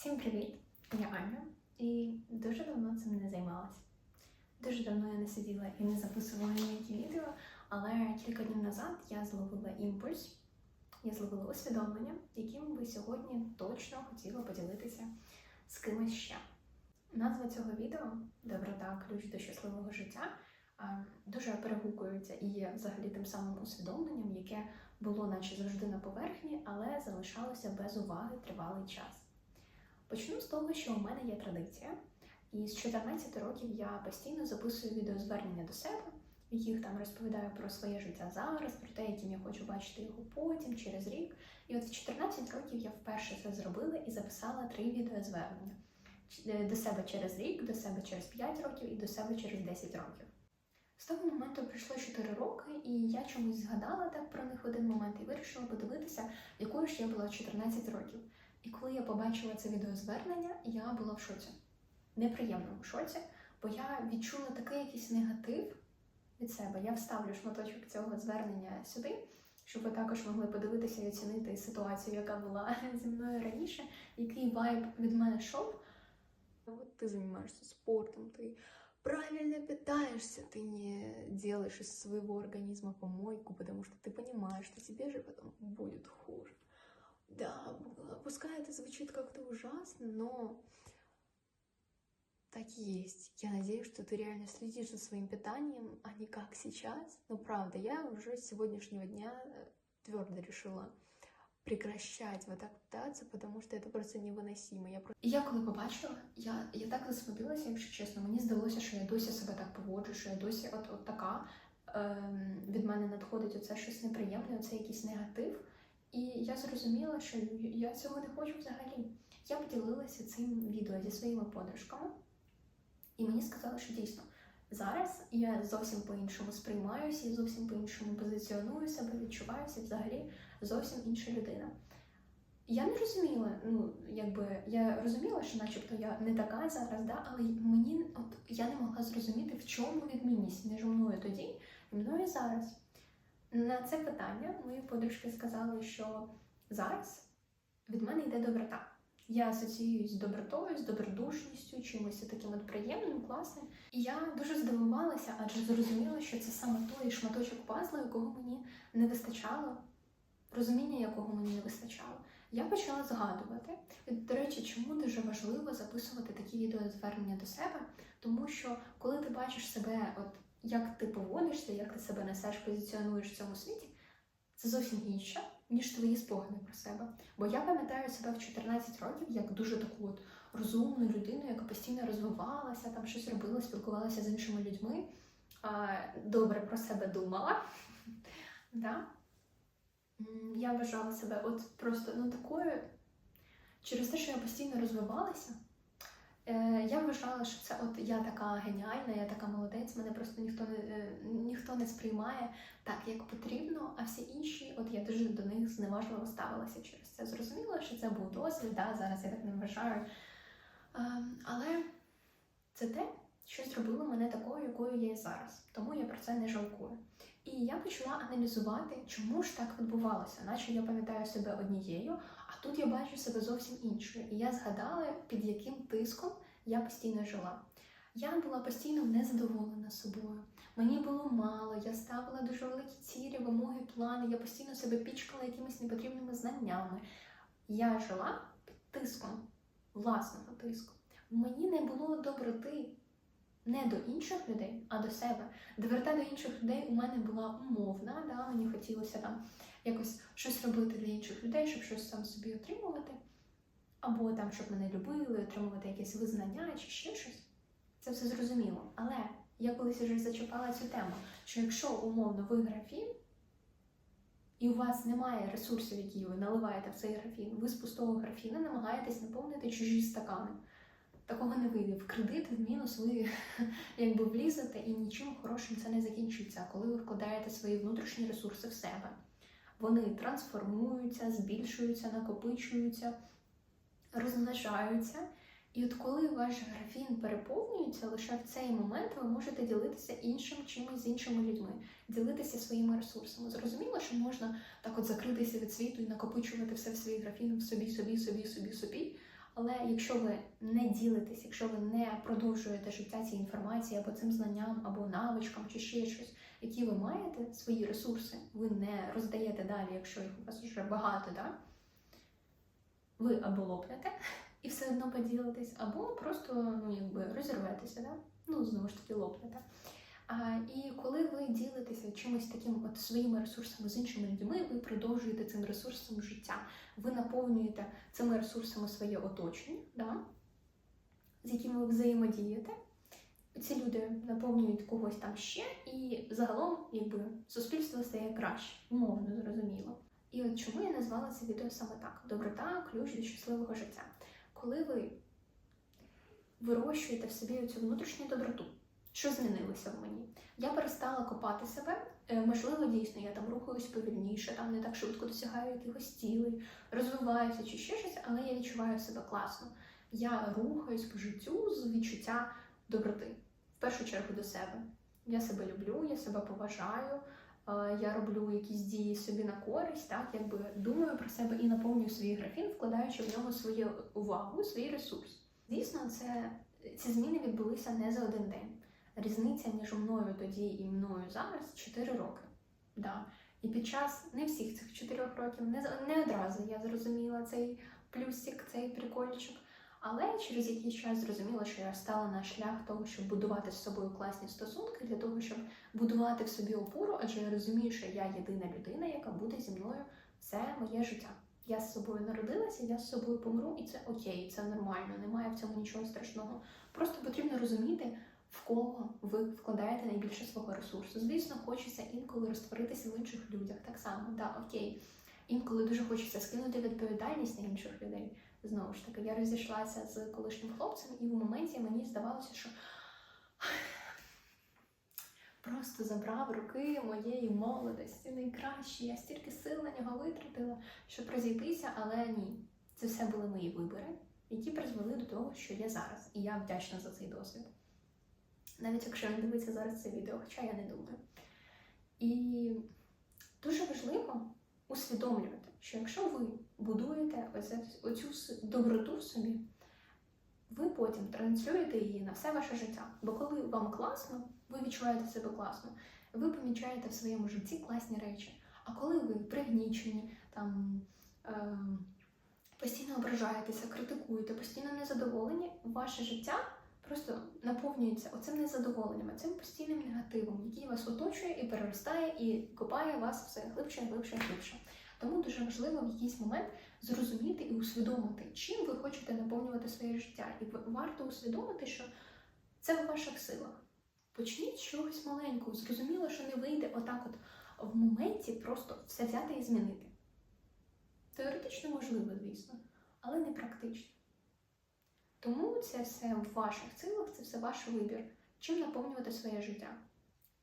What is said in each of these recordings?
Всім привіт! Я Аня і дуже давно цим не займалася. Дуже давно я не сиділа і не записувала ніякі відео, але кілька днів назад я зловила імпульс, я зловила усвідомлення, яким би сьогодні точно хотіла поділитися з кимось ще. Назва цього відео Доброта ключ до щасливого життя дуже перегукується і є взагалі тим самим усвідомленням, яке було наче завжди на поверхні, але залишалося без уваги тривалий час. Почну з того, що у мене є традиція, і з 14 років я постійно записую відеозвернення до себе, в яких там розповідаю про своє життя зараз, про те, яким я хочу бачити його потім, через рік. І от в 14 років я вперше це зробила і записала три відеозвернення до себе через рік, до себе через 5 років і до себе через 10 років. З того моменту пройшло 4 роки, і я чомусь згадала так про них один момент і вирішила подивитися, якою ж я була 14 років. І коли я побачила це відеозвернення, я була в шоці. Неприємному шоці, бо я відчула такий якийсь негатив від себе. Я вставлю шматочок цього звернення сюди, щоб ви також могли подивитися і оцінити ситуацію, яка була зі мною раніше, який вайб від мене йшов. Вот ты занимаешься спортом, ты правильно питаешься, ты не делаешь из своего организма помойку, потому что ты понимаешь, что тебе же потом будет хуже. Да, пускай это звучит как-то ужасно, но так и есть. Я надеюсь, что ты реально следишь за своим питанием, а не как сейчас. Но правда, я уже с сегодняшнего дня твердо решила прекращать вот так питаться, потому что это просто невыносимо. Я просто... І я коли побачила, я, я так засмутилася, якщо чесно. Мені здалося, що я досі себе так поводжу, що я досі от, от така. Ем, від мене надходить оце щось неприємне, оце якийсь негатив. І я зрозуміла, що я цього не хочу взагалі. Я поділилася цим відео зі своїми подружками, і мені сказали, що дійсно зараз я зовсім по-іншому сприймаюся, і зовсім по-іншому позиціоную себе, відчуваюся взагалі зовсім інша людина. Я не розуміла, ну якби я розуміла, що начебто я не така зараз, да, але мені от я не могла зрозуміти, в чому відмінність між мною тоді і мною зараз. На це питання мої подружки сказали, що зараз від мене йде доброта. Я асоціююсь з добротою, з добродушністю, чимось таким от приємним, класним. І я дуже здивувалася, адже зрозуміла, що це саме той шматочок пазла, якого мені не вистачало, розуміння якого мені не вистачало. Я почала згадувати. І, до речі, чому дуже важливо записувати такі відеозвернення до себе, тому що коли ти бачиш себе, от як ти поводишся, як ти себе несеш, позиціонуєш в цьому світі, це зовсім інше, ніж твої спогади про себе. Бо я пам'ятаю себе в 14 років як дуже таку от розумну людину, яка постійно розвивалася, там щось робила, спілкувалася з іншими людьми, добре про себе думала. Да? Я вважала себе от просто ну такою. Через те, що я постійно розвивалася, я вважала, що це от я така геніальна, я така молодець, мене просто ніхто не, е, ніхто не сприймає так, як потрібно, а всі інші, от я дуже до них зневажливо ставилася через це. Зрозуміла, що це був досвід, да, зараз я так не вважаю. Е, але це те, що зробило мене такою, якою я є зараз. Тому я про це не жалкую. І я почала аналізувати, чому ж так відбувалося, наче я пам'ятаю себе однією, тут я бачу себе зовсім іншою. І я згадала, під яким тиском я постійно жила. Я була постійно незадоволена собою. Мені було мало, я ставила дуже великі цілі, вимоги, плани, я постійно себе пічкала якимись непотрібними знаннями. Я жила під тиском, власного тиску. Мені не було доброти не до інших людей, а до себе. Доброта до інших людей у мене була умовна, да? мені хотілося там якось щось робити для інших людей, щоб щось там собі отримувати, або там, щоб мене любили, отримувати якесь визнання чи ще щось. Це все зрозуміло. Але я колись вже зачіпала цю тему, що якщо умовно ви графін, і у вас немає ресурсів, які ви наливаєте в цей графін, ви з пустого графіна намагаєтесь наповнити чужі стакани. Такого не вийде. В кредит, в мінус ви якби влізете і нічим хорошим це не закінчиться, коли ви вкладаєте свої внутрішні ресурси в себе. Вони трансформуються, збільшуються, накопичуються, розмножаються. І от коли ваш графін переповнюється, лише в цей момент ви можете ділитися іншим чимось з іншими людьми, ділитися своїми ресурсами. Зрозуміло, що можна так от закритися від світу і накопичувати все в свій графін в собі, собі, собі, собі, собі. Але якщо ви не ділитесь, якщо ви не продовжуєте життя цієї інформації або цим знанням, або навичкам, чи ще щось, які ви маєте, свої ресурси, ви не роздаєте далі, якщо їх у вас вже багато, да? ви або лопнете і все одно поділитесь, або просто ну, якби розірветеся, да? ну знову ж таки лопнете. І коли ви ділитеся чимось таким от своїми ресурсами з іншими людьми, ви продовжуєте цим ресурсом життя, ви наповнюєте цими ресурсами своє оточення, да? з якими ви взаємодієте. Ці люди наповнюють когось там ще, і загалом, якби суспільство стає краще, умовно зрозуміло. І от чому я назвала це відео саме так: доброта, ключ до щасливого життя. Коли ви вирощуєте в собі цю внутрішню доброту, що змінилося в мені? Я перестала копати себе. Е, Можливо, дійсно, я там рухаюсь повільніше, там не так швидко досягаю якихось цілей, розвиваюся чи ще щось, але я відчуваю себе класно. Я рухаюсь по життю з відчуття доброти, в першу чергу до себе. Я себе люблю, я себе поважаю, е, я роблю якісь дії собі на користь, так якби думаю про себе і наповнюю свій графін, вкладаючи в нього свою увагу, свій ресурс. Звісно, це ці зміни відбулися не за один день. Різниця між мною тоді і мною зараз 4 роки. Да. І під час не всіх цих 4 років, не, не одразу я зрозуміла цей плюсик, цей прикольчик. Але через якийсь час зрозуміла, що я стала на шлях того, щоб будувати з собою класні стосунки, для того, щоб будувати в собі опору, адже я розумію, що я єдина людина, яка буде зі мною все моє життя. Я з собою народилася, я з собою помру, і це окей, це нормально, немає в цьому нічого страшного. Просто потрібно розуміти, в кого ви вкладаєте найбільше свого ресурсу. Звісно, хочеться інколи розтворитися в інших людях. Так само, да, окей. Інколи дуже хочеться скинути відповідальність на інших людей. Знову ж таки, я розійшлася з колишнім хлопцем, і в моменті мені здавалося, що просто забрав роки моєї молодості, найкращі. Я стільки сил на нього витратила, щоб розійтися, але ні. Це все були мої вибори, які призвели до того, що я зараз. І я вдячна за цей досвід. Навіть якщо він дивиться зараз це відео, хоча я не думаю. І дуже важливо усвідомлювати, що якщо ви будуєте оцю доброту в собі, ви потім транслюєте її на все ваше життя. Бо коли вам класно, ви відчуваєте себе класно, ви помічаєте в своєму житті класні речі. А коли ви пригнічені, там е, постійно ображаєтеся, критикуєте, постійно незадоволені, ваше життя просто наповнюється оцим незадоволенням, цим постійним негативом, який вас оточує і переростає, і копає вас все глибше, глибше, глибше. Тому дуже важливо в якийсь момент зрозуміти і усвідомити, чим ви хочете наповнювати своє життя. І варто усвідомити, що це в ваших силах. Почніть чогось маленького. Зрозуміло, що не вийде отак, от в моменті просто все взяти і змінити. Теоретично можливо, звісно, але не практично. Тому це все в ваших силах, це все ваш вибір, чим наповнювати своє життя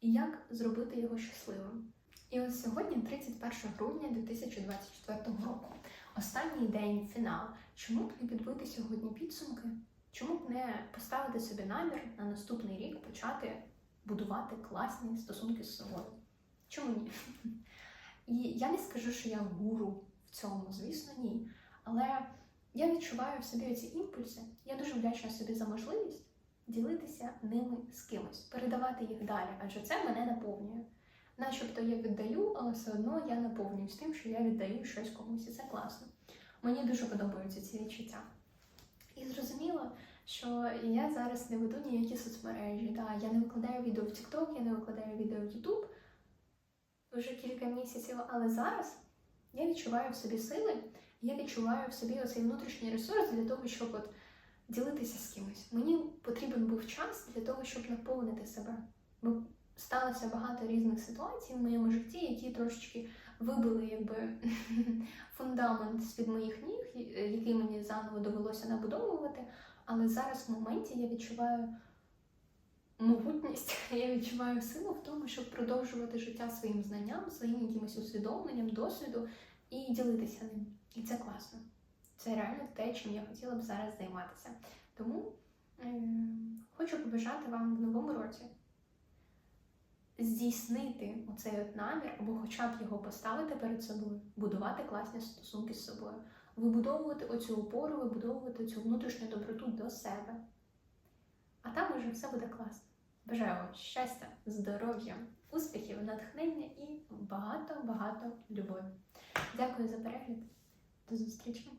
і як зробити його щасливим. І ось сьогодні, 31 грудня 2024 року, останній день фінал. Чому б не підбити сьогодні підсумки? Чому б не поставити собі намір на наступний рік почати будувати класні стосунки з собою? Чому ні? І я не скажу, що я гуру в цьому, звісно, ні. Але я відчуваю в собі ці імпульси. Я дуже вдячна собі за можливість ділитися ними з кимось, передавати їх далі, адже це мене наповнює. Начебто я віддаю, але все одно я наповнююсь тим, що я віддаю щось комусь, і це класно. Мені дуже подобаються ці відчуття. І зрозуміло, що я зараз не веду ніякі соцмережі. Да, я не викладаю відео в TikTok, я не викладаю відео в YouTube вже кілька місяців, але зараз я відчуваю в собі сили, я відчуваю в собі оцей внутрішній ресурс для того, щоб от ділитися з кимось. Мені потрібен був час для того, щоб наповнити себе. Бо сталося багато різних ситуацій в моєму житті, які трошечки вибили якби фундамент з-під моїх ніг, е, який мені заново довелося набудовувати. Але зараз в моменті я відчуваю могутність, я відчуваю силу в тому, щоб продовжувати життя своїм знанням, своїм якимось усвідомленням, досвіду і ділитися ним. І це класно. Це реально те, чим я хотіла б зараз займатися. Тому ем, хочу побажати вам в новому році здійснити оцей от намір, або хоча б його поставити перед собою, будувати класні стосунки з собою. вибудовувати оцю опору, вибудовувати цю внутрішню доброту до себе. А там уже все буде класно. Бажаю вам щастя, здоров'я, успіхів, натхнення і багато-багато любові. Дякую за перегляд. До зустрічі!